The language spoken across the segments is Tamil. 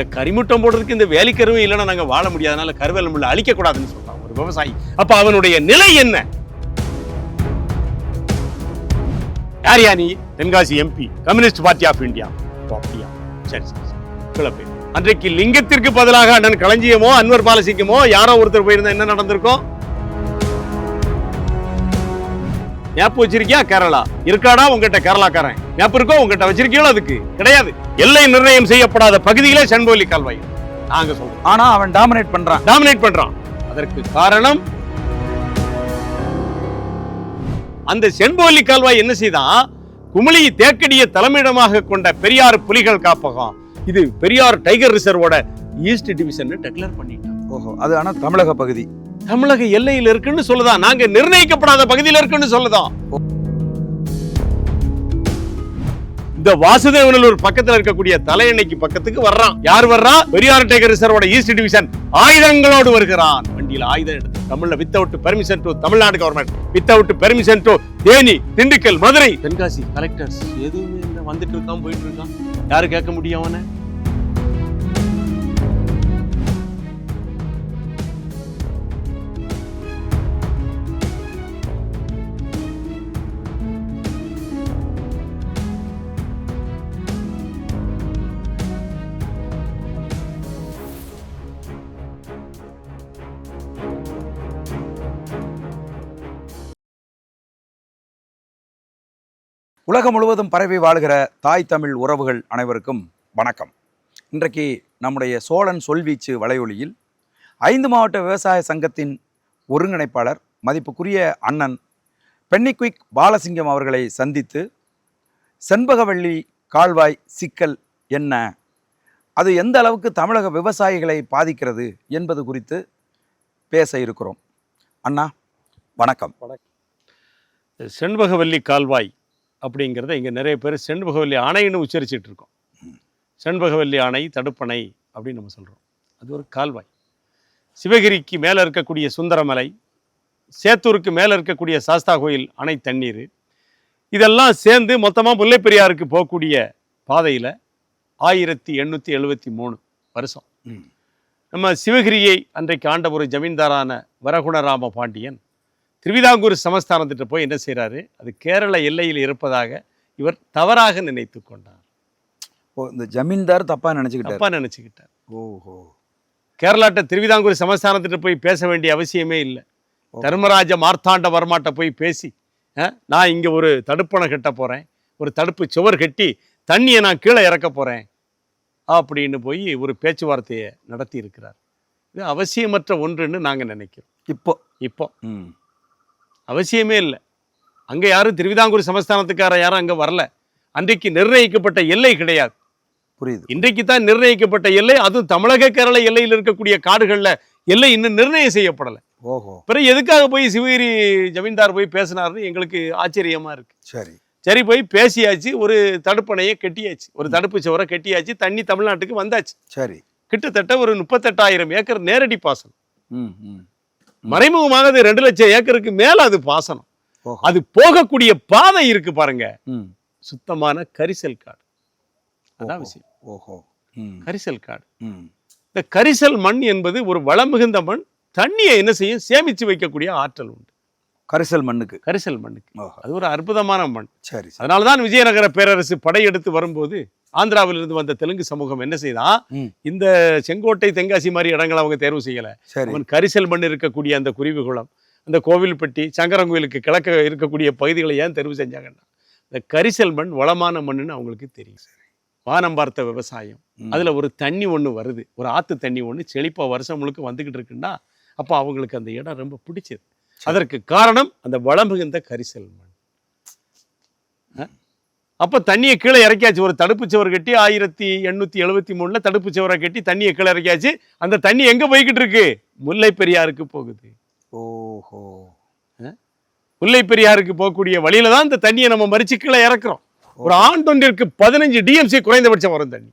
இந்த கரிமுட்டம் போடுறதுக்கு இந்த வேலிக்கருவும் இல்லைன்னா நாங்க வாழ முடியாதனால கருவேல முள்ள அழிக்க சொல்கிறான் ஒரு விவசாயி. அப்ப அவனுடைய நிலை என்ன? யார் யானி Tenkasi MP communist party of India அப்படியா சரி சரி சரி. அன்றைக்கு லிங்கத்திற்கு பதிலாக அண்ணன் களஞ்சியமோ அன்வர் பாலசிங்கமோ யாரோ ஒருத்தர் போயிருந்தா என்ன நடந்திருக்கும்? மேப் வச்சிருக்கியா கேரளா? இருக்காடா உங்ககிட்ட கேரளாக்காரன். மேப் இருக்கோ உங்ககிட்ட வச்சிருக்கீங்களோ அதுக்கு? கிடையாது. எல்லை நிர்ணயம் செய்யப்படாத பகுதியிலே செண்போலி கால்வாய். நாங்க சொல்றோம். ஆனா அவன் டாமினேட் பண்றான். டாமினேட் பண்றான். அதற்கு காரணம் அந்த செண்போலி கால்வாய் என்ன செய்தான் குமிளி தேக்கடியை தலைமையிடமாக கொண்ட பெரியார் புலிகள் காப்பகம். இது பெரியார் டைகர் ரிசர்வோட ஈஸ்ட் டிவிஷன் டெக்ளேர் பண்ணிட்டான். ஓஹோ அது ஆனா தமிழக பகுதி. தமிழக எல்லையில் இருக்குன்னு சொல்லுதான் நாங்க நிர்ணயிக்கப்படாத பகுதியில் இருக்குன்னு சொல்லுதான் இந்த வாசுதேவனூர் பக்கத்துல இருக்கக்கூடிய தலையணைக்கு பக்கத்துக்கு வர்றான். யார் வர்றான் பெரியார் டைகர் ரிசர்வோட ஈஸ்ட் டிவிஷன் ஆயுதங்களோடு வருகிறான். வண்டியில ஆயுதம் எடுத்து தமிழ்ல without permission to Tamil Nadu government without permission to Theni Dindigul Madurai. Tenkasi collectors எதுவுமே இல்லை வந்துட்டு இருக்கான் போயிட்டு இருக்கான். யாரு கேட்க முடியும் அவனை? உலகம் முழுவதும் பரவி வாழ்கிற தாய் தமிழ் உறவுகள் அனைவருக்கும் வணக்கம். இன்றைக்கு நம்முடைய சோழன் சொல்வீச்சு வலையொலியில் ஐந்து மாவட்ட விவசாய சங்கத்தின் ஒருங்கிணைப்பாளர் மதிப்புக்குரிய அண்ணன் பென்னிக்விக் பாலசிங்கம் அவர்களை சந்தித்து செண்பகவள்ளி கால்வாய் சிக்கல் என்ன? அது எந்த அளவுக்கு தமிழக விவசாயிகளை பாதிக்கிறது என்பது குறித்து பேச இருக்கிறோம். அண்ணா வணக்கம். செண்பகவல்லி கால்வாய் அப்படிங்கிறத இங்கே நிறைய பேர் செண்பகவல்லி அணைன்னு உச்சரிச்சிட்டு இருக்கோம். செண்பகவல்லி அணை தடுப்பணை அப்படின்னு நம்ம சொல்கிறோம் அது ஒரு கால்வாய். சிவகிரிக்கு மேலே இருக்கக்கூடிய சுந்தரமலை சேத்தூருக்கு மேலே இருக்கக்கூடிய சாஸ்தா கோயில் அணை தண்ணீர் இதெல்லாம் சேர்ந்து மொத்தமாக முல்லைப்பெரியாருக்கு போகக்கூடிய பாதையில் ஆயிரத்தி எண்ணூற்றி எழுபத்தி மூணு வருஷம். நம்ம சிவகிரியை அன்றைக்கு ஆண்ட ஒரு ஜமீன்தாரான வரகுணராம பாண்டியன் திருவிதாங்கூர் சமஸ்தானத்திட்ட போய் என்ன செய்கிறாரு அது கேரள எல்லையில் இருப்பதாக இவர் தவறாக நினைத்து கொண்டார். ஓ இந்த ஜமீன்தார் தப்பா நினைச்சுக்கிட்டாரு. தப்பா நினைச்சுக்கிட்டார். ஓஹோ. கேரளாட்ட திருவிதாங்கூர் சமஸ்தானத்திட்ட போய் பேச வேண்டிய அவசியமே இல்லை. தர்மராஜ மார்த்தாண்ட வர்மாட்ட போய் பேசி நான் இங்கே ஒரு தடுப்பணை கட்ட போகிறேன் ஒரு தடுப்பு சுவர் கட்டி தண்ணியை நான் கீழே இறக்க போகிறேன் அப்படின்னு போய் ஒரு பேச்சுவார்த்தையை நடத்தி இருக்கிறார் இது அவசியமற்ற ஒன்றுன்னு நாங்கள் நினைக்கிறோம். இப்போ. இப்போ. ம். அவசியமே இல்லை. அங்கே யாரும் திருவிதாங்கூர் சமஸ்தானத்துக்கார யாரும் அங்கே வரல. அன்றைக்கு நிர்ணயிக்கப்பட்ட எல்லை கிடையாது. புரியுது. இன்றைக்கு தான் நிர்ணயிக்கப்பட்ட எல்லை அதுவும் தமிழக கேரள எல்லையில் இருக்கக்கூடிய காடுகளில் எல்லை இன்னும் நிர்ணயம் செய்யப்படலை. ஓஹோ. பிறகு எதுக்காக போய் சிவகிரி ஜமீன்தார் போய் பேசினாருன்னு எங்களுக்கு ஆச்சரியமா இருக்கு. சரி. சரி போய் பேசியாச்சு ஒரு தடுப்பணையை கட்டியாச்சு. ஒரு தடுப்பு சுவரை கட்டியாச்சு தண்ணி தமிழ்நாட்டுக்கு வந்தாச்சு. சரி. கிட்டத்தட்ட ஒரு முப்பத்தெட்டாயிரம் ஏக்கர் நேரடி பாசனம். ம் ம். மறைமுகமாக அது ரெண்டு லட்சம் ஏக்கருக்கு மேல அது பாசனம். அது போகக்கூடிய பாதை இருக்கு பாருங்க. சுத்தமான கரிசல் காடு. அதான். விஷயம். ஓஹோ. கரிசல் காடு. இந்த கரிசல் மண் என்பது ஒரு வளமிகுந்த மண். தண்ணியை என்ன செய்யும்? சேமித்து வைக்கக்கூடிய ஆற்றல் உண்டு. கரிசல் மண்ணுக்கு. கரிசல் மண்ணுக்கு. அது ஒரு அற்புதமான மண். சரி சரி. அதனால தான் விஜயநகர பேரரசு படையெடுத்து வரும்போது ஆந்திராவிலிருந்து வந்த தெலுங்கு சமூகம் என்ன செய்தான் ம். இந்த செங்கோட்டை தென்காசி மாதிரி இடங்களை அவங்க தேர்வு செய்யல. சரி. அவன் கரிசல் மண் இருக்கக்கூடிய அந்த குருவிகுளம் அந்த கோவில்பட்டி சங்கரங்கோயிலுக்கு கிழக்க இருக்கக்கூடிய பகுதிகளை ஏன் தேர்வு செஞ்சாங்கன்னா இந்த கரிசல் மண் வளமான மண்ணுன்னு அவங்களுக்கு தெரியும். வானம் பார்த்த விவசாயம். அதுல ஒரு தண்ணி ஒண்ணு வருது. ஒரு ஆத்து தண்ணி ஒண்ணு. செழிப்பா வருஷம் முழுக்க வந்துகிட்டு இருக்குன்னா அப்போ அவங்களுக்கு அந்த இடம் ரொம்ப பிடிச்சது. அதற்கு காரணம் அந்த வளம் மிகுந்த கரிசல் மண்? அப்ப தண்ணியை கீழே இறக்கியாச்சு. ஒரு தடுப்பு சுவர் கட்டி ஆயிரத்தி எண்ணூத்தி எழுபத்தி மூணுல தடுப்பு சுவரை கட்டி தண்ணியை கீழே இறக்கியாச்சு. அந்த தண்ணி எங்க போய்கிட்டு இருக்கு? முல்லை பெரியாருக்கு போகுது. ஓஹோ. முல்லை பெரியாருக்கு போகக்கூடிய வழியில தான் இந்த தண்ணியை நம்ம மறிச்சு கீழே இறக்குறோம். ஒரு ஆண்டொன்றிற்கு பதினஞ்சு டிஎம்சி குறைந்தபட்சம் வரும் தண்ணி.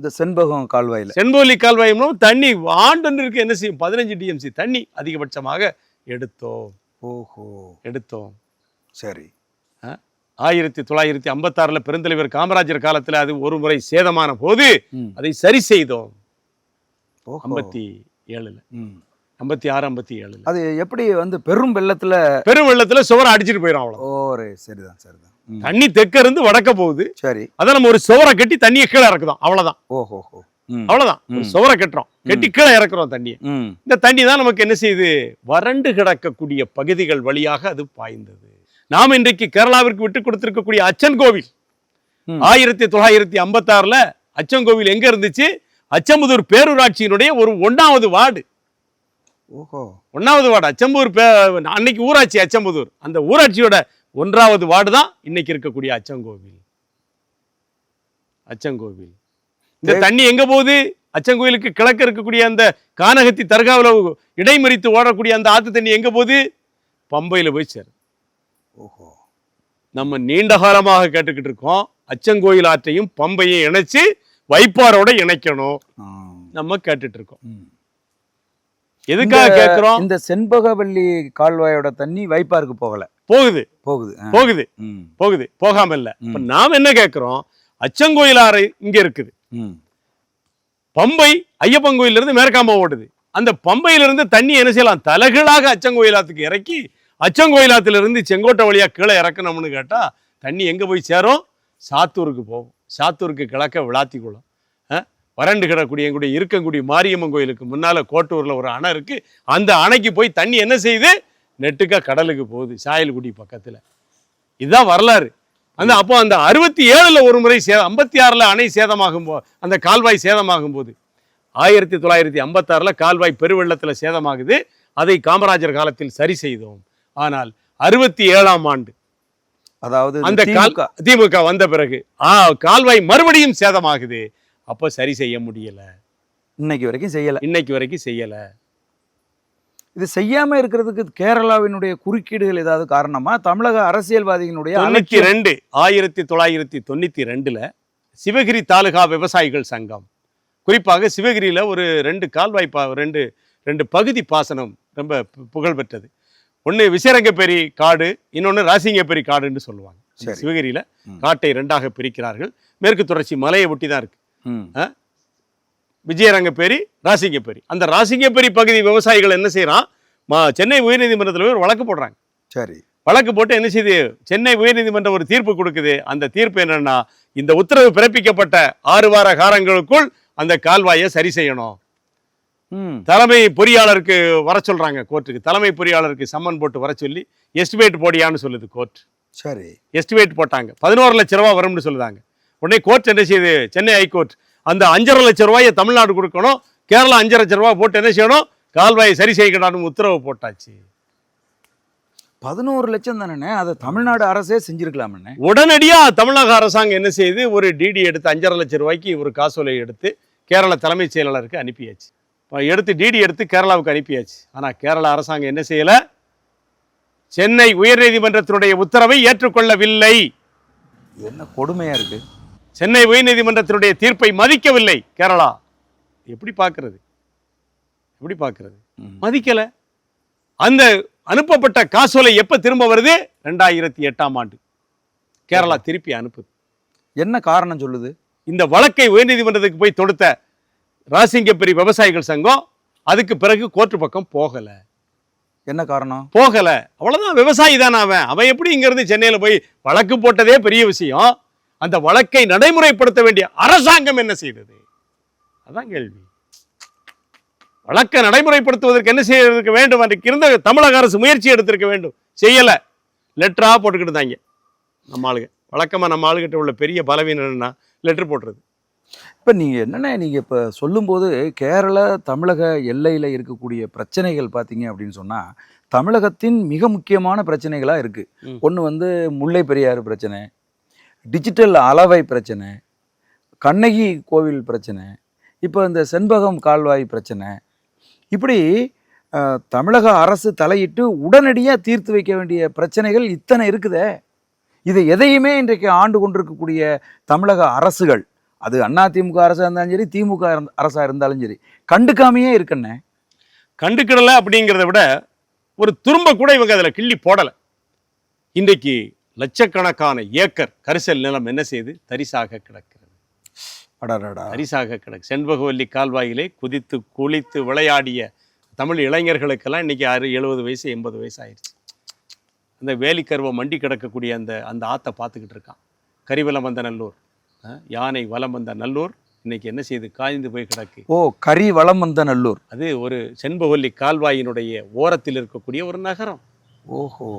இந்த செண்பகம் கால்வாயில. செண்போலி கால்வாய் மூலம் தண்ணி ஆண்டொன்றிற்கு என்ன செய்யும்? பதினஞ்சு டிஎம்சி தண்ணி அதிகபட்சமாக எடுத்தோம் ஓஹோ. எடுத்தோம் சரி. ஆயிரத்தி தொள்ளாயிரத்தி ஐம்பத்தாறுல பெருந்தலைவர் காமராஜர் காலத்துல அது ஒரு முறை சேதமான போது. அதை சரி செய்தோம். ஐம்பத்தி ஏழுல. ஐம்பத்தி ஆறு ஐம்பத்தி ஏழுல அது எப்படி வந்து பெரும் வெள்ளத்துல பெரும் வெள்ளத்துல சுவரை அடிச்சிட்டு போயிடும் அவ்வளவு ஓரே சரிதான் சரிதான். தண்ணி தெற்க இருந்து வடக்க போகுது. சரி. அதை நம்ம ஒரு சுவரை கட்டி தண்ணியை கீழே இறக்குதோம். அவ்வளவுதான். ஓஹோ. அவ்வளவுதான். சுவரை கட்டுறோம். கட்டி கீழே இறக்குறோம் தண்ணியை. இந்த தண்ணி தான் நமக்கு என்ன செய்யுது? வறண்டு கிடக்கக்கூடிய பகுதிகள் வழியாக அது பாய்ந்தது. நாம் இன்றைக்கு கேரளாவிற்கு விட்டு கொடுத்திருக்கக்கூடிய அச்சன் கோவில். ஆயிரத்தி தொள்ளாயிரத்தி ஐம்பத்தாறுல அச்சன் கோவில் எங்க இருந்துச்சு? அச்சம்புதூர் பேரூராட்சியினுடைய ஒரு ஒண்ணாவது வார்டு. ஓஹோ. ஒண்ணாவது வார்டு. அச்சம்பூர் அன்னைக்கு ஊராட்சி அச்சம்புதூர் அந்த ஊராட்சியோட ஒன்றாவது வார்டு தான் இன்னைக்கு இருக்கக்கூடிய அச்சங்கோவில். அச்சங்கோவில். இந்த. தண்ணி எங்க போகுது அச்சங்கோயிலுக்கு கிழக்க இருக்கக்கூடிய அந்த கானகத்தி தர்காவில் இடைமறித்து ஓடக்கூடிய அந்த ஆத்து தண்ணி எங்க போகுது பம்பையில போய் சேரும் ஓஹோ நம்ம நீண்ட காலமாக கேட்டுக்கிட்டு இருக்கோம் அச்சங்கோயில் ஆற்றையும் பம்பையும் இணைச்சு வைப்பாரோட இணைக்கணும். நம்ம கேட்டுட்டு இருக்கோம். எதுக்காக இந்த- கேட்கிறோம் இந்த செண்பகவல்லி கால்வாயோட தண்ணி வைப்பாருக்கு போகல போகுது போகுது. போகுது. போகுது போகாம இல்ல இப்ப. நாம் என்ன கேட்கிறோம் அச்சங்கோயில் ஆறு இங்க இருக்குது. பம்பை ஐயப்பன் கோயிலிருந்து இருந்து ஓடுது அந்த பம்பையிலிருந்து தண்ணி என்ன செய்யலாம்? தலைகளாக அச்சங்கோயிலாத்துக்கு இறக்கி அச்சங்கோயிலாத்திலிருந்து செங்கோட்டை வழியா கீழே இறக்கணும்னு கேட்டால் தண்ணி எங்கே போய் சேரும்? சாத்தூருக்கு போகும். சாத்தூருக்கு கிழக்க விளாத்திக்குளம். அஹ், வறண்டு கிடக்கூடிய எங்களுடைய இருக்கக்கூடிய மாரியம்மன் கோயிலுக்கு முன்னால் கோட்டூரில் ஒரு அணை இருக்குது அந்த அணைக்கு போய் தண்ணி என்ன செய்யுது? நெட்டுக்கா கடலுக்கு போகுது சாயல்குடி பக்கத்தில். இதுதான் வரலாறு. அந்த அப்போ அந்த அறுபத்தி ஏழுல ஒரு முறை சே ஐம்பத்தி ஆறுல அணை சேதமாகும் போ அந்த கால்வாய் சேதமாகும் போது ஆயிரத்தி தொள்ளாயிரத்தி ஐம்பத்தாறுல கால்வாய் பெருவெள்ளத்துல சேதமாகுது. அதை காமராஜர் காலத்தில் சரி செய்தோம். ஆனால் அறுபத்தி ஏழாம் ஆண்டு அதாவது அந்த திமுக வந்த பிறகு ஆ கால்வாய் மறுபடியும் சேதமாகுது. அப்போ சரி செய்ய முடியல. இன்னைக்கு வரைக்கும் செய்யல. இன்னைக்கு வரைக்கும் செய்யல. இது செய்யாம இருக்கிறதுக்கு கேரளாவினுடைய குறுக்கீடுகள் ஏதாவது காரணமா? தமிழக அரசியல்வாதிகளுடைய அலட்சியம். ரெண்டு ஆயிரத்தி தொள்ளாயிரத்தி தொண்ணூத்தி ரெண்டுல சிவகிரி தாலுகா விவசாயிகள் சங்கம். குறிப்பாக சிவகிரியில ஒரு ரெண்டு கால்வாய் பா ரெண்டு ரெண்டு பகுதி பாசனம் ரொம்ப புகழ் பெற்றது ஒன்று விசரங்கப்பேரி காடு இன்னொன்று ராசிங்கப்பேரி காடுன்னு சொல்லுவாங்க. சிவகிரியில. காட்டை ரெண்டாக பிரிக்கிறார்கள். மேற்கு தொடர்ச்சி மலையை ஒட்டி தான் இருக்கு. ம். விஜயரங்கப்பேரி ராசிங்கப்பேரி. அந்த ராசிங்கப்பேரி பகுதி விவசாயிகள் என்ன செய்யறான்? மா சென்னை உயர்நீதிமன்றத்தில் போய் ஒரு வழக்கு போடுறாங்க. சரி. வழக்கு போட்டு என்ன செய்யுது சென்னை உயர்நீதிமன்றம் ஒரு தீர்ப்பு கொடுக்குது. அந்த தீர்ப்பு என்னன்னா இந்த உத்தரவு பிறப்பிக்கப்பட்ட ஆறு வார காலங்களுக்குள் அந்த கால்வாயை சரி செய்யணும். தலைமை பொறியாளருக்கு வர சொல்றாங்க கோர்ட்டுக்கு. தலைமை பொறியாளருக்கு சம்மன் போட்டு வர சொல்லி எஸ்டிமேட் போடியான்னு சொல்லுது கோர்ட். சரி. எஸ்டிமேட் போட்டாங்க. பதினோரு லட்ச ரூபா வரும்னு சொல்லுதாங்க. உடனே கோர்ட் என்ன செய்யுது சென்னை ஹைகோர்ட் அந்த அஞ்சரை லட்ச ரூபாயை தமிழ்நாடு கொடுக்கணும். கேரளா அஞ்சரை லட்ச ரூபாய் போட்டு என்ன செய்யணும்? கால்வாயை சரி செய்யக்கூடாதுன்னு உத்தரவு போட்டாச்சு. பதினோரு லட்சம் தானே அதை தமிழ்நாடு அரசே செஞ்சிருக்கலாமே உடனடியா தமிழக அரசாங்கம் என்ன செய்யுது ஒரு டிடி எடுத்து அஞ்சரை லட்சம் ரூபாய்க்கு ஒரு காசோலை எடுத்து கேரள தலைமைச் செயலாளருக்கு அனுப்பியாச்சு. எடுத்து டிடி எடுத்து கேரளாவுக்கு அனுப்பியாச்சு. ஆனா கேரள அரசாங்கம் என்ன செய்யல? சென்னை உயர்நீதிமன்றத்தினுடைய உத்தரவை ஏற்றுக்கொள்ளவில்லை. என்ன கொடுமையா இருக்கு? சென்னை உயர்நீதிமன்றத்தினுடைய தீர்ப்பை மதிக்கவில்லை கேரளா. எப்படி பார்க்கிறது? எப்படி பார்க்கிறது. மதிக்கல. அந்த அனுப்பப்பட்ட காசோலை எப்ப திரும்ப வருது? ரெண்டாயிரத்தி எட்டாம் ஆண்டு. கேரளா திருப்பி அனுப்புது. என்ன காரணம் சொல்லுது? இந்த வழக்கை உயர்நீதிமன்றத்துக்கு போய் தொடுத்த ராசிங்கப்பெரி விவசாயிகள் சங்கம் அதுக்கு பிறகு கோர்ட்டு பக்கம் போகல. என்ன காரணம்? போகல. அவ்வளவுதான். விவசாயி தானே அவன். அவன் எப்படி இங்க இருந்து சென்னையில போய் வழக்கு போட்டதே பெரிய விஷயம். அந்த வழக்கை நடைமுறைப்படுத்த வேண்டிய அரசாங்கம் என்ன செய்தது? அதான் கேள்வி. வழக்கை நடைமுறைப்படுத்துவதற்கு என்ன செய்யறதுக்கு வேண்டும்? அன்றைக்கு இருந்த தமிழக அரசு முயற்சி எடுத்திருக்க வேண்டும். செய்யல. லெட்டரா போட்டுக்கிட்டு இருந்தாங்க. நம்ம ஆளுங்க. வழக்கமா நம்ம ஆளுகிட்ட உள்ள பெரிய பலவீனம் என்னன்னா லெட்டர் போட்டுறது. இப்போ நீங்கள் என்னென்ன நீங்கள் இப்போ சொல்லும்போது கேரள தமிழக எல்லையில் இருக்கக்கூடிய பிரச்சனைகள் பார்த்தீங்க அப்படின்னு சொன்னால் தமிழகத்தின் மிக முக்கியமான பிரச்சனைகளாக இருக்குது. ஒன்று வந்து முல்லை பெரியாறு பிரச்சனை டிஜிட்டல் அளவை பிரச்சனை கண்ணகி கோவில் பிரச்சனை இப்போ இந்த செண்பகம் கால்வாய் பிரச்சனை இப்படி தமிழக அரசு தலையிட்டு உடனடியாக தீர்த்து வைக்க வேண்டிய பிரச்சனைகள் இத்தனை இருக்குதே. இதை எதையுமே இன்றைக்கு ஆண்டு கொண்டிருக்கக்கூடிய தமிழக அரசுகள் அது அதிமுக அரசாக இருந்தாலும் சரி திமுக அரசாக இருந்தாலும் சரி கண்டுக்காமையே இருக்கண்ணே. கண்டுக்கிடலை அப்படிங்கிறத விட ஒரு துரும்ப கூட இவங்க அதில் கிள்ளி போடலை. இன்றைக்கு லட்சக்கணக்கான ஏக்கர் கரிசல் நிலம் என்ன செய்து? தரிசாக கிடக்கிறது. தரிசாக கிடக்கு செண்பகவல்லி கால்வாயிலே குதித்து குளித்து விளையாடிய தமிழ் இளைஞர்களுக்கெல்லாம் இன்னைக்கு அறு எழுபது வயசு எண்பது வயசு ஆயிடுச்சு அந்த வேலிக்கருவை மண்டி கிடக்கக்கூடிய அந்த அந்த ஆத்தை பார்த்துக்கிட்டு இருக்கான். கரிவலம் வந்த நல்லூர் யானை வலம் வந்த நல்லூர் இன்னைக்கு என்ன செய்து? காய்ந்து போய் கிடக்கு. ஓ கரி வளம் வந்த நல்லூர் அது ஒரு செண்பகவல்லி கால்வாயினுடைய ஓரத்தில் இருக்கக்கூடிய ஒரு நகரம். ஓஹோ.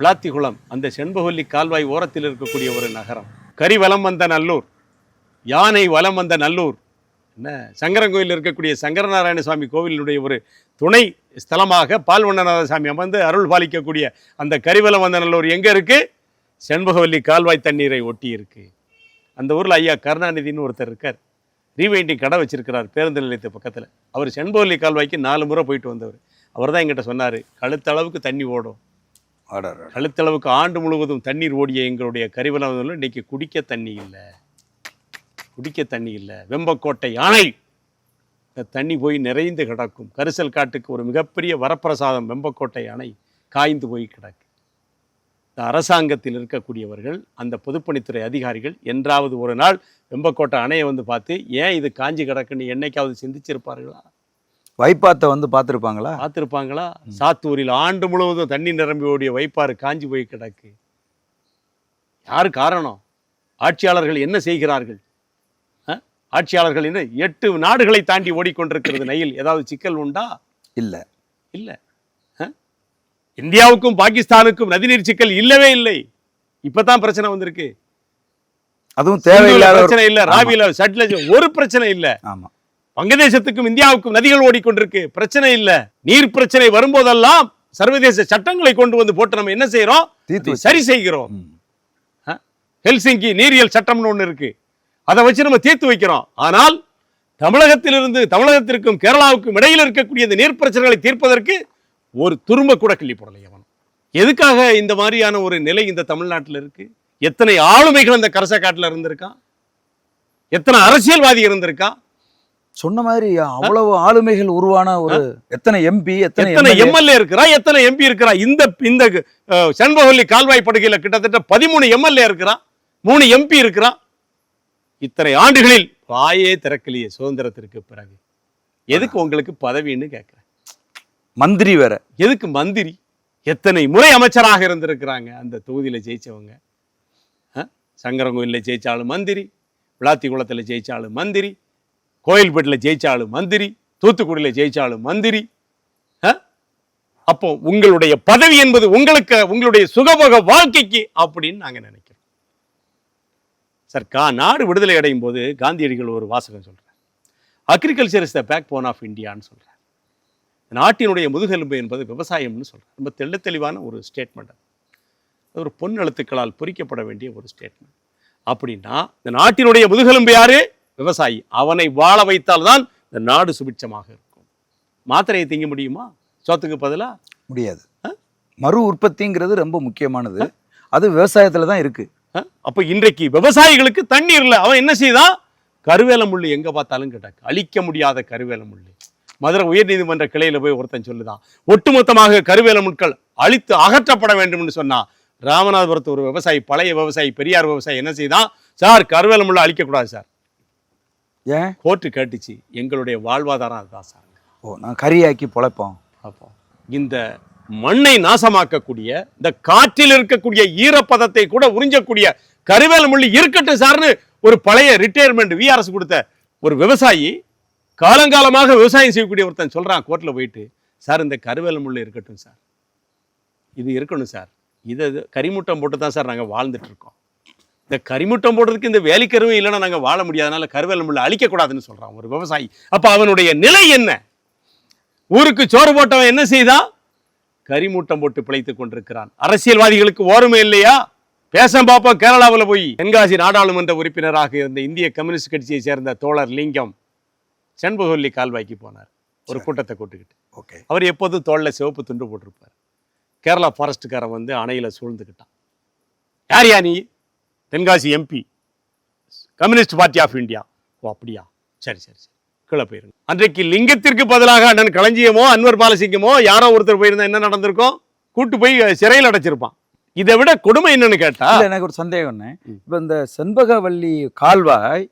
விளாத்திகுளம் அந்த செண்பகவல்லி கால்வாய் ஓரத்தில் இருக்கக்கூடிய ஒரு நகரம். கரிவலம் வந்த நல்லூர் யானை வலம் வந்த நல்லூர் என்ன சங்கரங்கோயில் இருக்கக்கூடிய சங்கரநாராயண சுவாமி கோவிலினுடைய ஒரு துணை ஸ்தலமாக பால்வண்ணநாத சாமி அமர்ந்து அருள் பாலிக்கக்கூடிய அந்த கரிவலம் வந்த நல்லூர் எங்கே இருக்குது செண்பகவல்லி கால்வாய் தண்ணீரை ஒட்டி இருக்கு அந்த ஊரில் ஐயா கருணாநிதினு ஒருத்தர் இருக்கார். ரீவைண்டிங் கடை வச்சிருக்கிறார் பேருந்து நிலையத்து பக்கத்தில். அவர் செண்பகவல்லி கால்வாய்க்கு நாலு முறை போயிட்டு வந்தவர். அவர் தான் எங்கிட்ட சொன்னார் கழுத்தளவுக்கு தண்ணி ஓடும். கழுத்தளவுக்கு ஆண்டு முழுவதும் தண்ணீர் ஓடிய எங்களுடைய கரிவலம் இன்னைக்கு குடிக்க தண்ணி இல்லை குடிக்க தண்ணி இல்லை வெம்பக்கோட்டை யானை இந்த தண்ணி போய் நிறைந்து கிடக்கும் கரிசல் காட்டுக்கு ஒரு மிகப்பெரிய வரப்பிரசாதம் வெம்பக்கோட்டை யானை காய்ந்து போய் கிடக்கு இந்த அரசாங்கத்தில் இருக்கக்கூடியவர்கள் அந்த பொதுப்பணித்துறை அதிகாரிகள் என்றாவது ஒரு நாள் வெம்பக்கோட்டை அணையை வந்து பார்த்து ஏன் இது காஞ்சி கிடக்குன்னு என்னைக்காவது சிந்திச்சிருப்பார்களா வைப்பாத்தை வந்து பார்த்துருப்பாங்களா? பார்த்துருப்பாங்களா? சாத்தூரில் ஆண்டு முழுவதும் தண்ணி நிரம்பி ஓடிய வைப்பாறு காஞ்சி போய் கிடக்கு. யார் காரணம்? ஆட்சியாளர்கள் என்ன செய்கிறார்கள்? ஆட்சியாளர்கள் என்ன எட்டு நாடுகளை தாண்டி ஓடிக்கொண்டிருக்கிறது நைல் ஏதாவது சிக்கல் உண்டா? இல்ல. இல்லை. இந்தியாவுக்கும் பாகிஸ்தானுக்கும் நதிநீர் சிக்கல் இல்லவே இல்லை. இப்பதான் பிரச்சனை வந்திருக்கு. அதுவும் தேவையில்லாத பிரச்சனை இல்ல ராவில சட்லஜ் ஒரு பிரச்சனை இல்ல. ஆமா. வங்கதேசத்துக்கும் இந்தியாவுக்கும் நதிகள் ஓடிக்கொண்டிருக்கு. பிரச்சனை இல்ல. நீர் பிரச்சனை வரும்போதெல்லாம் சர்வதேச சட்டங்களை கொண்டு வந்து போட்டு நம்ம என்ன செய்யறோம் சரி செய்கிறோம். ஹெல்சிங்கி நீரியல் சட்டம்னு ஒண்ணு இருக்கு. அதை வச்சு நம்ம தீர்த்து வைக்கிறோம். ஆனால் தமிழகத்திலிருந்து தமிழகத்திற்கும் கேரளாவுக்கும் இடையில் இருக்கக்கூடிய இந்த நீர் பிரச்சனைகளை தீர்ப்பதற்கு ஒரு துரும்ப கூட கிள்ளி போடலை அவன். எதுக்காக இந்த மாதிரியான ஒரு நிலை இந்த தமிழ்நாட்டில் இருக்கு? எத்தனை ஆளுமைகள் அந்த கரசக்காட்டில் இருந்திருக்கான்? எத்தனை அரசியல்வாதி இருந்திருக்கான்? சொன்ன மாதிரி அவ்வளவு ஆளுமைகள் உருவான ஒரு எத்தனை எம்பி எத்தனை எத்தனை? எம்எல்ஏ இருக்கிறா எத்தனை எம்பி இருக்கிறா? இந்த இந்த செண்பகவல்லி கால்வாய் படுகையில் கிட்டத்தட்ட பதிமூணு எம்எல்ஏ இருக்கிறா மூணு எம்பி இருக்கிறா. இத்தனை ஆண்டுகளில் வாயே திறக்கலையே சுதந்திரத்திற்கு பிறகு. எதுக்கு உங்களுக்கு பதவின்னு கேட்குறேன் மந்திரி வேற. எதுக்கு மந்திரி? எத்தனை முறை அமைச்சராக இருந்திருக்கிறாங்க அந்த தொகுதியில் ஜெயிச்சவங்க? சங்கரங்கோயிலில் ஜெயிச்சாலும் மந்திரி விளாத்திக்குளத்தில் ஜெயிச்சாலும் மந்திரி கோயில்பேட்டில் ஜெயிச்சாலும் மந்திரி தூத்துக்குடியில் ஜெயிச்சாலும் மந்திரி. அப்போ உங்களுடைய பதவி என்பது உங்களுக்கு உங்களுடைய சுகபோக வாழ்க்கைக்கு அப்படின்னு நாங்கள் நினைக்கிறோம். சார் கா நாடு விடுதலை அடையும் போது காந்தியடிகள் ஒரு வாசகம் சொல்கிறார் agriculture is the backbone of இந்தியான்னு சொல்கிறார் நாட்டினுடைய முதுகெலும்பு என்பது விவசாயம்னு சொல்கிறார் ரொம்ப தெள்ள தெளிவான ஒரு ஸ்டேட்மெண்ட் அது. ஒரு பொன் எழுத்துக்களால் பொறிக்கப்பட வேண்டிய ஒரு ஸ்டேட்மெண்ட் அப்படின்னா இந்த நாட்டினுடைய முதுகெலும்பு யாரு? விவசாயி. அவனை வாழ வைத்தால்தான் இந்த நாடு சுபிட்சமாக இருக்கும். மாத்திரையை திங்க முடியுமா? சோத்துக்கு பதிலா? முடியாது. மறு உற்பத்திங்கிறது ரொம்ப முக்கியமானது. அது விவசாயத்துல தான் இருக்கு. அஹ்? அப்ப இன்றைக்கு விவசாயிகளுக்கு தண்ணீர் இல்லை. அவன் என்ன செய்தான் கருவேல முள்ளு எங்க பார்த்தாலும் கிடக்கு அழிக்க முடியாத கருவேல முள்ளு. மதுரை உயர்நீதிமன்ற கிளையில போய் ஒருத்தன் சொல்லுதான் ஒட்டுமொத்தமாக கருவேல முட்கள் அழித்து அகற்றப்பட வேண்டும்னு சொன்னா ராமநாதபுரத்து ஒரு விவசாயி பழைய விவசாயி பெரியார் விவசாயி என்ன செய்தான்? சார் கருவேல முள்ளை அழிக்கக்கூடாது சார். ஏன்? கோர்ட்டு கேட்டுச்சு. எங்களுடைய வாழ்வாதாரம் அதுதான் சார். ஓ நான் கரியாக்கி பொழைப்போம். அப்போ இந்த மண்ணை நாசமாக்கக்கூடிய இந்த காற்றில் இருக்கக்கூடிய ஈரப்பதத்தை கூட உறிஞ்சக்கூடிய கருவேல முள்ளி இருக்கட்டும் சார்னு ஒரு பழைய ரிட்டையர்மெண்ட் விஆர்எஸ் கொடுத்த ஒரு விவசாயி காலங்காலமாக விவசாயம் செய்யக்கூடிய ஒருத்தன் சொல்றான் கோர்ட்ல போயிட்டு சார் இந்த கருவேல முள்ளு இருக்கட்டும் சார். இது இருக்கணும் சார். இதை இது கரிமுட்டம் போட்டு தான் சார் நாங்கள் வாழ்ந்துட்டு இருக்கோம். இந்த கரிமுட்டம் போடுறதுக்கு இந்த வேலிக்கருவும் இல்லைன்னா நாங்கள் வாழ முடியாதனால கருவேல முள்ளை அழிக்கக்கூடாதுன்னு சொல்றான் ஒரு விவசாயி. அப்போ அவனுடைய நிலை என்ன? ஊருக்கு சோறு போட்டவன் என்ன செய்தான் கரிமூட்டம் போட்டு பிழைத்துக் கொண்டிருக்கிறான். அரசியல்வாதிகளுக்கு ஓர்மை இல்லையா? பேச பார்ப்போம் கேரளாவில் போய். தென்காசி நாடாளுமன்ற உறுப்பினராக இருந்த இந்திய கம்யூனிஸ்ட் கட்சியை சேர்ந்த தோழர் லிங்கம் செண்பகொல்லி கால்வாய்க்கு போனார். ஒரு கூட்டத்தை கூட்டுக்கிட்டு. ஓகே. அவர் எப்போதும் தோளில் சிவப்பு துண்டு போட்டிருப்பார். கேரளா ஃபாரஸ்ட்டுக்காரன் வந்து அணையில் சூழ்ந்துக்கிட்டான் யார் யா நீ? Tenkasi MP communist party of India. ஓ அப்படியா? சரி சரி சரி. கீழே போயிருங்க. அன்றைக்கு லிங்கத்திற்கு பதிலாக அண்ணன் களஞ்சியமோ அன்வர் பாலசிங்கமோ யாரோ ஒருத்தர் போயிருந்தா என்ன நடந்திருக்கும்? கூட்டு போய் சிறையில் அடைச்சிருப்பான். இதை விட கொடுமை என்னன்னு கேட்டா இல்ல எனக்கு ஒரு சந்தேகம்ண்ணே ம். இப்போ இந்த செண்பகவல்லி கால்வாய்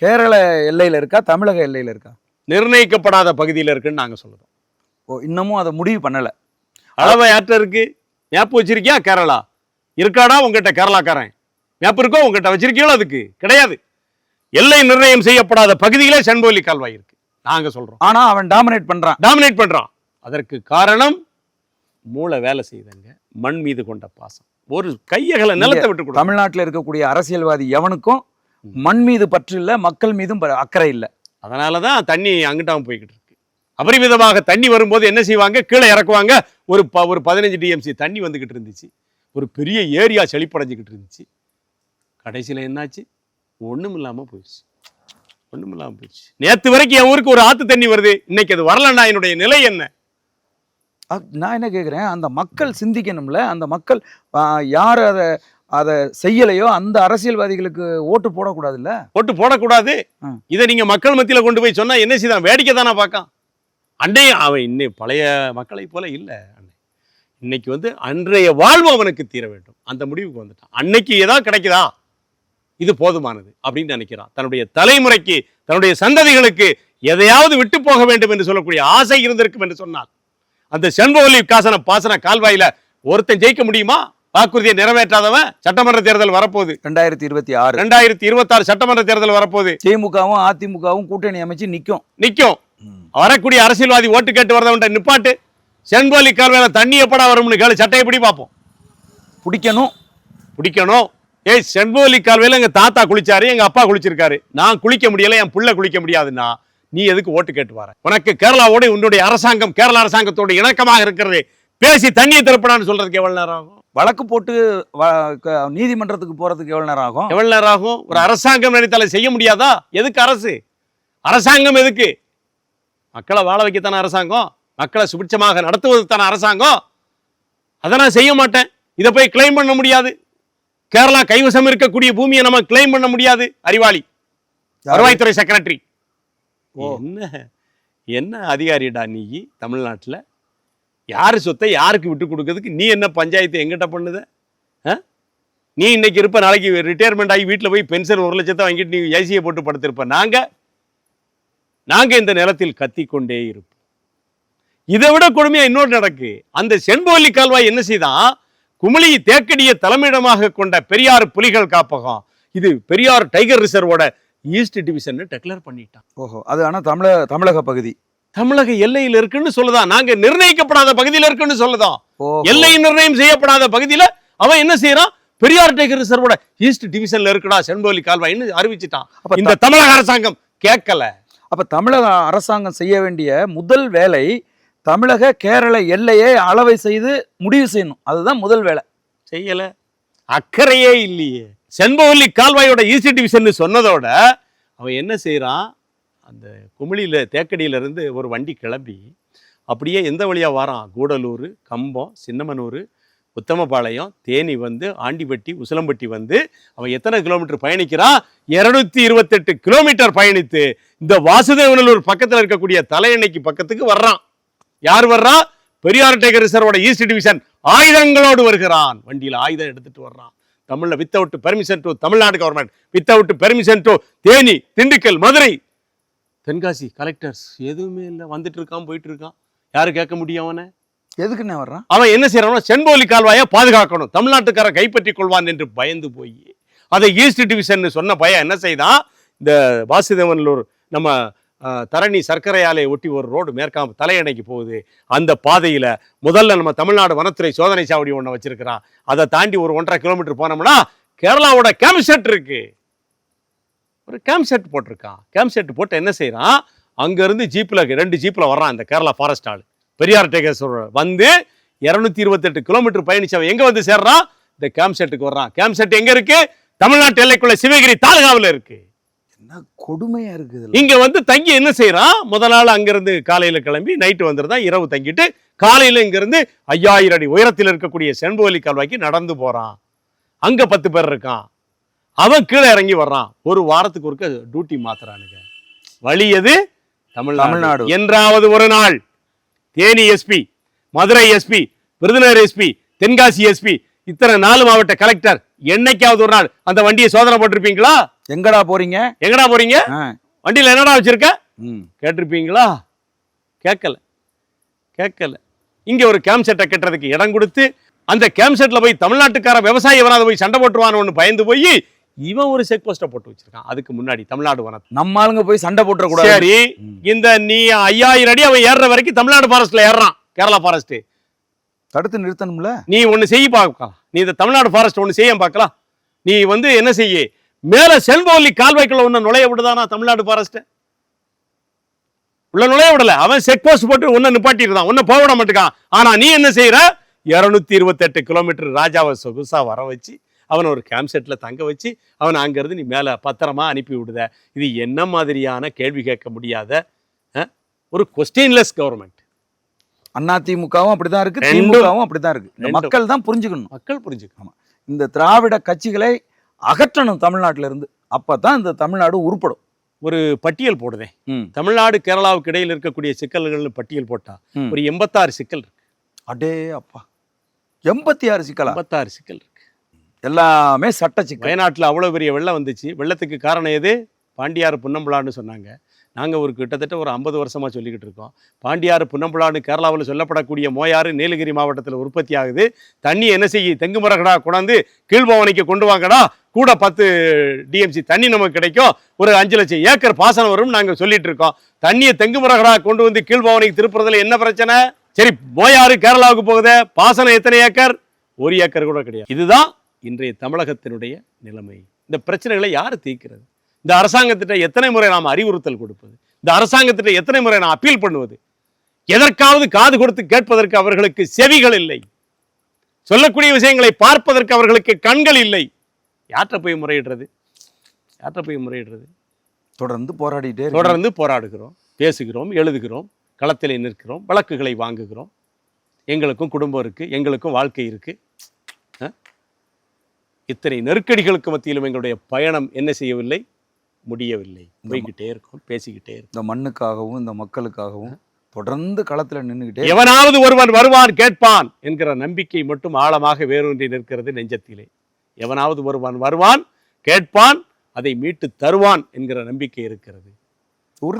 கேரள எல்லையில இருக்கா தமிழக எல்லையில இருக்கா? நிர்ணயிக்கப்படாத பகுதியில இருக்குன்னு நாங்க சொல்றோம். ஓ இன்னமும் அதை முடிவு பண்ணல. அளவை யார்கிட்ட இருக்கு. மேப் வச்சிருக்கியா கேரளா? இருக்காடா உங்ககிட்ட கேரளாக்காரன்? மேப் இருக்கோ? உங்ககிட்ட வச்சிருக்கீங்களோ அதுக்கு? கிடையாது. எல்லை நிர்ணயம் செய்யப்படாத பகுதியிலே செண்போலி கால்வாய் இருக்கு. நாங்க சொல்றோம். ஆனா அவன் டாமினேட் பண்றான். டாமினேட் பண்றான். அதற்கு காரணம் மூளை வேலை செய்தங்க மண் மீது கொண்ட பாசம். ஒரு கையகல நிலத்தை விட்டு தமிழ்நாட்டுல இருக்கக்கூடிய அரசியல்வாதி எவனுக்கும் மண் மீது பற்று இல்ல மக்கள் மீதும் அக்கறை இல்ல. அதனால தான் தண்ணி அங்கிட்டாவும் போய்கிட்டு இருக்கு. அபரிமிதமாக தண்ணி வரும்போது என்ன செய்வாங்க? கீழே இறக்குவாங்க. ஒரு ப ஒரு பதினஞ்சு டிஎம்சி தண்ணி வந்துக்கிட்டு இருந்துச்சு. ஒரு பெரிய ஏரியா செழிப்படைஞ்சிக்கிட்டு இருந்துச்சு. கடைசியில் என்னாச்சு? ஒன்றும் இல்லாமல் போயிடுச்சு. ஒன்றும் இல்லாமல் போயிடுச்சு. நேற்று வரைக்கும் என் ஊருக்கு ஒரு ஆற்று தண்ணி வருது. இன்னைக்கு அது வரலன்னா என்னுடைய நிலை என்ன? நான் என்ன கேக்குறேன்? அந்த மக்கள் சிந்திக்கணும்ல. அந்த மக்கள் யார் அதை அதை செய்யலையோ அந்த அரசியல்வாதிகளுக்கு ஓட்டு போடக்கூடாதுல்ல? ஓட்டு போடக்கூடாது. இதை நீங்க மக்கள் மத்தியில கொண்டு போய் சொன்னா என்ன செய்தான் வேடிக்கை தானே பார்க்கான். அண்டே அவன் இன்னும் பழைய மக்களை போல இல்லை அன்னை. இன்னைக்கு வந்து அன்றைய வாழ்வு அவனுக்கு தீர வேண்டும். அந்த முடிவுக்கு வந்துட்டான். அன்னைக்கு ஏதாவது கிடைக்குதா? இது போதுமானது அப்படின்னு நினைக்கிறான். தன்னுடைய தலைமுறைக்கு தன்னுடைய சந்ததிகளுக்கு எதையாவது விட்டு போக வேண்டும் என்று சொல்லக்கூடிய ஆசை இருந்திருக்கும் என்று சொன்னால் அந்த செண்பவல்லி காசன பாசன கால்வாயில ஒருத்தன் ஜெயிக்க முடியுமா? வாக்குறுதியை நிறைவேற்றாதவன் சட்டமன்ற தேர்தல் வரப்போகுது. ரெண்டாயிரத்தி இருபத்தி ஆறு. ரெண்டாயிரத்தி இருபத்தாறு சட்டமன்ற தேர்தல் வரப்போகுது. திமுகவும் அதிமுகவும் கூட்டணி அமைச்சு நிக்கும். நிக்கும். வரக்கூடிய அரசியல்வாதி ஓட்டு கேட்டு வரதவன்ட்ட நிப்பாட்டு. செண்போலி கால்வாயில தண்ணி எப்படா வரும்னு கேளு சட்டை எப்படி பார்ப்போம். பிடிக்கணும். பிடிக்கணும். ஏய் செண்போலி கால்வாயில எங்க தாத்தா குளிச்சாரு எங்க அப்பா குளிச்சிருக்காரு. நான் குளிக்க முடியல என் புள்ள குளிக்க முடியாதுன்னா நீ எதுக்கு ஓட்டு கேட்டு வர? உனக்கு கேரளாவோட உன்னுடைய அரசாங்கம் கேரள அரசாங்கத்தோட இணக்கமாக இருக்கிறது பேசி தண்ணியை திறப்படான்னு சொல்றதுக்கு எவ்வளவு நேரம் ஆகும்? வழக்கு போட்டு நீதிமன்றத்துக்கு போறதுக்கு எவ்வளவு நேரம் ஆகும்? எவ்வளவு நேரம் ஆகும்? ஒரு அரசாங்கம் நினைத்தால செய்ய முடியாதா? எதுக்கு அரசு? அரசாங்கம் எதுக்கு? மக்களை வாழ வைக்கத்தானே அரசாங்கம்? மக்களை சுபிட்சமாக நடத்துவதற்கு தானே அரசாங்கம்? அதை நான் செய்ய மாட்டேன். இதை போய் கிளைம் பண்ண முடியாது. கேரளா கைவசம் இருக்கக்கூடிய பூமியை நம்ம கிளைம் பண்ண முடியாது அறிவாளி. வருவாய்த்துறை செக்ரட்டரி. என்ன? என்ன அதிகாரிடா நீ தமிழ்நாட்டுல? யாரு சொத்தை யாருக்கு விட்டு கொடுக்கறதுக்கு நீ என்ன பஞ்சாயத்து எங்கிட்ட பண்ணுத? நீ இன்னைக்கு இருப்ப நாளைக்கு ரிட்டையர்மெண்ட் ஆகி வீட்டில் போய் பென்ஷன் ஒரு லட்சத்தை வாங்கிட்டு நீ ஏசியை போட்டு படுத்திருப்ப. நாங்க நாங்க இந்த நிலத்தில் கத்திக்கொண்டே இருப்போம். இதை விட கொடுமையா இன்னொரு நடக்கு. அந்த செண்போலி கால்வாய் என்ன செய்தான்? குமிளி தேக்கடியை தலைமையிடமாக கொண்ட பெரியார் புலிகள் காப்பகம். இது பெரியார் டைகர் ரிசர்வோட ஈஸ்ட் டிவிஷன் டெக்ளேர் பண்ணிட்டான். ஓஹோ அது ஆனா தமிழக தமிழக பகுதி. தமிழக எல்லையில் இருக்குன்னு சொல்லுதான். நாங்க நிர்ணயிக்கப்படாத பகுதியில் இருக்குன்னு சொல்லுதான். எல்லை நிர்ணயம் செய்யப்படாத பகுதியில அவன் என்ன செய்யறான்? பெரியார் டைகர் ரிசர்வோட ஈஸ்ட் டிவிஷன்ல இருக்குடா செண்போலி கால்வாய்னு அறிவிச்சிட்டான். இந்த தமிழக அரசாங்கம் கேட்கல. அப்ப தமிழக அரசாங்கம் செய்ய வேண்டிய முதல் வேலை தமிழக கேரள எல்லையை அளவை செய்து முடிவு செய்யணும். அதுதான் முதல் வேலை. செய்யல. அக்கறையே இல்லையே. செண்பவல்லி கால்வாயோட ஈசி டிவிஷன் சொன்னதோட அவன் என்ன செய்கிறான் அந்த குமிழியில தேக்கடியில இருந்து ஒரு வண்டி கிளம்பி அப்படியே எந்த வழியா வரான்? கூடலூர் கம்பம் சின்னமனூர் உத்தமபாளையம் தேனி வந்து ஆண்டிப்பட்டி உசிலம்பட்டி வந்து அவன் எத்தனை கிலோமீட்டர் பயணிக்கிறான்? இருநூத்தி இருபத்தெட்டு கிலோமீட்டர் பயணித்து இந்த வாசுதேவனலூர் பக்கத்தில் இருக்கக்கூடிய தலையணைக்கு பக்கத்துக்கு வர்றான். யார் வர்றான் பெரியார் டைகர் ரிசர்வோட ஈஸ்ட் டிவிஷன் ஆயுதங்களோடு வருகிறான். வண்டியில ஆயுதம் எடுத்துட்டு வர்றான். தமிழ்ல without permission to Tamil Nadu government without permission to Theni Dindigul Madurai. Tenkasi collectors எதுவுமே இல்லை. வந்துட்டு இருக்கான் போயிட்டு இருக்கான். யாரு கேட்க முடியும் அவனை? எதுக்குண்ணே வர்றான்? அவன் என்ன செய்யறான் செண்போலி கால்வாயை பாதுகாக்கணும். தமிழ்நாட்டுக்காரன் கைப்பற்றிக் கொள்வான் என்று பயந்து போய். அதை ஈஸ்ட் டிவிஷன் சொன்ன பையன் என்ன செய்தான்? இந்த வாசுதேவனலூர் நம்ம தரணி சர்க்கரை ஆலையை ஒட்டி ஒரு ரோடு மேற்காம தலையணைக்கு போகுது. அந்த பாதையில் முதல்ல நம்ம தமிழ்நாடு வனத்துறை சோதனை சாவடி ஒன்று வச்சிருக்கிறான். அதை தாண்டி ஒரு ஒன்றரை கிலோமீட்டர் போனோம்னா கேரளாவோட கேம்ப் செட் இருக்கு. ஒரு கேம்ப் செட் போட்டிருக்கான். கேம்ப் செட் போட்டு என்ன செய்கிறான் அங்கேருந்து ஜீப்பில் ரெண்டு ஜீப்பில் வர்றான் அந்த கேரளா ஃபாரஸ்ட் ஆள். பெரியார் டேகேஸ்வரர் வந்து இரநூத்தி இருபத்தெட்டு கிலோமீட்டர் பயணிச்சவன் எங்கே வந்து சேர்றான்? இந்த கேம்ப் செட்டுக்கு வர்றான். கேம்ப் செட் எங்கே இருக்கு? தமிழ்நாட்டு எல்லைக்குள்ள சிவகிரி தாலுகாவில் இருக்குது என்ன கொடுமையா இருக்குது. இங்க வந்து தங்கி என்ன செய்றான்? முத நாள் அங்கிருந்து காலையில கிளம்பி நைட்டு வந்துருந்தான் இரவு தங்கிட்டு காலையில இங்கிருந்து ஐயாயிரம் அடி உயரத்தில் இருக்கக்கூடிய செண்புவலி கால்வாய்க்கு நடந்து போறான். அங்க பத்து பேர் இருக்கான். அவன் கீழே இறங்கி வர்றான். ஒரு வாரத்துக்கு ஒருக்க டியூட்டி மாத்துறானுங்க. வழி எது? தமிழ்நாடு. தமிழ்நாடு. என்றாவது ஒரு நாள் Theni SP Madurai SP Virudhunagar SP Tenkasi SP இத்தனை நாலு மாவட்ட கலெக்டர் என்னைக்காவது ஒரு நாள் அந்த வண்டியை சோதனை போட்டிருப்பீங்களா? எங்கடா போறீங்க? எங்கடா போறீங்க? வண்டியில என்னடா வச்சிருக்க? கேட்டிருப்பீங்களா? கேட்கல. கேட்கல. இங்க ஒரு கேம்ப் செட்டை கட்டுறதுக்கு இடம் கொடுத்து அந்த கேம்ப் செட்ல போய் தமிழ்நாட்டுக்கார விவசாயி எவனாவது போய் சண்டை போட்டுருவான்னு பயந்து போய் இவன் ஒரு செக் போஸ்ட்டை போட்டு வச்சிருக்கான். அதுக்கு முன்னாடி தமிழ்நாடு வனத்தை நம்ம ஆளுங்க போய் சண்டை போட்டுற கூடாது சரி. இந்த நீ ஐயாயிரம் அடி அவன் ஏறுற வரைக்கும் தமிழ்நாடு ஃபாரஸ்ட்ல ஏறுறான். கேரளா ஃபாரஸ்ட் தடுத்து நிறுத்தணும்ல? நீ ஒன்னு செய்ய பார்க்கலாம். நீ இந்த தமிழ்நாடு ஃபாரஸ்ட் ஒன்னு செய்ய பார்க்கலாம். நீ வந்து என்ன செய்ய? மேல செல்வவல்லி கால்வாய்க்குள்ள ஒன்னு நுழைய விடுதானா தமிழ்நாடு ஃபாரஸ்ட் உள்ள நுழைய விடல. அவன் செக் போஸ்ட் போட்டு உன்னை நிப்பாட்டிருந்தான் உன்னை போக விட மாட்டேங்கான் ஆனா நீ என்ன செய்யற இருநூத்தி இருபத்தெட்டு கிலோமீட்டர் ராஜாவை சொகுசா வர வச்சு அவனை ஒரு கேம்ப் செட்ல தங்க வச்சு அவனை அங்கிருந்து நீ மேல பத்திரமா அனுப்பி விடுத. இது என்ன மாதிரியான கேள்வி கேட்க முடியாத ஒரு கொஸ்டின்லெஸ் கவர்மெண்ட் அதிமுகவும் அப்படிதான் இருக்கு ரெண்டும். திமுகவும் அப்படிதான் இருக்கு. மக்கள் தான் புரிஞ்சுக்கணும். மக்கள் புரிஞ்சுக்கணும். இந்த திராவிட கட்சிகளை அகற்றணும் தமிழ்நாட்டில இருந்து அப்பதான் இந்த தமிழ்நாடு உருப்படும். ஒரு பட்டியல் போடுதேன் தமிழ்நாடு கேரளாவுக்கு இடையில் இருக்கக்கூடிய சிக்கல்கள்னு பட்டியல் போட்டா. ஒரு எண்பத்தாறு சிக்கல் இருக்கு. அடே அப்பா. எண்பத்தி ஆறு சிக்கலா? எண்பத்தாறு சிக்கல் இருக்கு. எல்லாமே சட்ட சிக்கல். வயநாட்டில் அவ்வளோ பெரிய வெள்ளம் வந்துச்சு. வெள்ளத்துக்கு காரணம் எது? பாண்டியாறு புன்னம்புலான்னு சொன்னாங்க. நாங்கள் ஒரு கிட்டத்தட்ட ஒரு ஐம்பது வருஷமாக சொல்லிக்கிட்டு இருக்கோம். பாண்டியாறு புன்னம்புலான்னு கேரளாவில் சொல்லப்படக்கூடிய மோயாறு நீலகிரி மாவட்டத்தில் உற்பத்தி ஆகுது. தண்ணி என்ன செய்ய தெங்கு மரகடா கொண்டாந்து கீழ்பவனிக்கு கொண்டு வாங்கடா. கூட பத்து டிஎம்சி தண்ணி நமக்கு கிடைக்கும். ஒரு அஞ்சு லட்சம் ஏக்கர் பாசனம் வரும்னு நாங்கள் சொல்லிட்டு இருக்கோம். தண்ணியை தெங்கு மரகடா கொண்டு வந்து கீழ்பவனிக்கு திருப்புறதுல என்ன பிரச்சனை? சரி மோயாறு கேரளாவுக்கு போகுதே. பாசனம் எத்தனை ஏக்கர்? ஒரு ஏக்கர் கூட கிடையாது. இதுதான் இன்றைய தமிழகத்தினுடைய நிலைமை. இந்த பிரச்சனைகளை யார் தீர்க்கிறது? இந்த அரசாங்கத்திட்ட எத்தனை முறை நாம் அறிவுறுத்தல் கொடுப்பது? இந்த அரசாங்கத்திட்ட எத்தனை முறை நாம் அப்பீல் பண்ணுவது? எதற்காவது காது கொடுத்து கேட்பதற்கு அவர்களுக்கு செவிகள் இல்லை. சொல்லக்கூடிய விஷயங்களை பார்ப்பதற்கு அவர்களுக்கு கண்கள் இல்லை. யார்கிட்ட போய் முறையிடுறது? யார்கிட்ட போய் முறையிடுறது? தொடர்ந்து போராடிட்டே. தொடர்ந்து போராடுகிறோம் பேசுகிறோம் எழுதுகிறோம் களத்திலே நிற்கிறோம் வழக்குகளை வாங்குகிறோம். எங்களுக்கும் குடும்பம் இருக்கு எங்களுக்கும் வாழ்க்கை இருக்கு. அஹ்? இத்தனை நெருக்கடிகளுக்கு மத்தியிலும் எங்களுடைய பயணம் என்ன செய்யவில்லை? முடியவில்லை. போய்கிட்டே இருக்கோம் பேசிக்கிட்டே இருக்கோம். இந்த மண்ணுக்காகவும் இந்த மக்களுக்காகவும் தொடர்ந்து களத்துல நின்றுகிட்டே எவனாவது ஒருவன் வருவான் கேட்பான் என்கிற நம்பிக்கை மட்டும் ஆழமாக வேரூன்றி நிற்கிறது நெஞ்சத்திலே. எவனாவது ஒருவன் வருவான் கேட்பான் அதை மீட்டு தருவான் என்கிற நம்பிக்கை இருக்கிறது.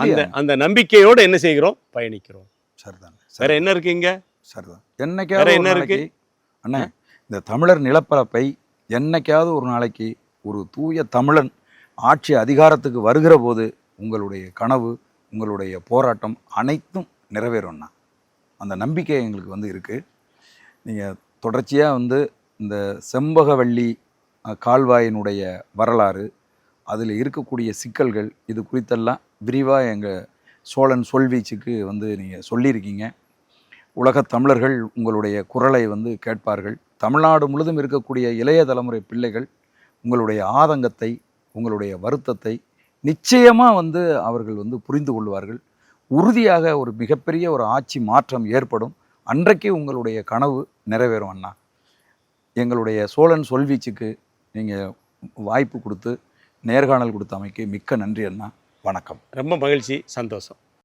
அந்த அந்த நம்பிக்கையோடு என்ன செய்கிறோம்? பயணிக்கிறோம். சரிதான் வேற என்ன இருக்கு இங்க? சரிதான். என்னைக்காவது என்ன? இருக்கு? அண்ணே இந்த தமிழர் நிலப்பரப்பை என்னைக்காவது ஒரு நாளைக்கு ஒரு தூய தமிழன் ஆட்சி அதிகாரத்துக்கு வருகிற போது உங்களுடைய கனவு உங்களுடைய போராட்டம் அனைத்தும் நிறைவேறும்னா அந்த நம்பிக்கை எங்களுக்கு வந்து இருக்குது நீங்கள் தொடர்ச்சியாக வந்து இந்த செம்பகவள்ளி கால்வாயினுடைய வரலாறு அதில் இருக்கக்கூடிய சிக்கல்கள் இது குறித்தெல்லாம் விரிவாக எங்கள் சோழன் சொல்வீச்சுக்கு வந்து நீங்கள் சொல்லியிருக்கீங்க. உலகத் தமிழர்கள் உங்களுடைய குரலை வந்து கேட்பார்கள். தமிழ்நாடு முழுதும் இருக்கக்கூடிய இளைய தலைமுறை பிள்ளைகள் உங்களுடைய ஆதங்கத்தை உங்களுடைய வருத்தத்தை நிச்சயமாக வந்து அவர்கள் வந்து புரிந்து கொள்வார்கள். உறுதியாக ஒரு மிகப்பெரிய ஒரு ஆட்சி மாற்றம் ஏற்படும். அன்றைக்கே உங்களுடைய கனவு நிறைவேறும் அண்ணா. எங்களுடைய சோழன் சொல்வீச்சுக்கு நீங்கள் வாய்ப்பு கொடுத்து நேர்காணல் கொடுத்த அமைக்கு மிக்க நன்றி அண்ணா. வணக்கம். ரொம்ப மகிழ்ச்சி சந்தோஷம்.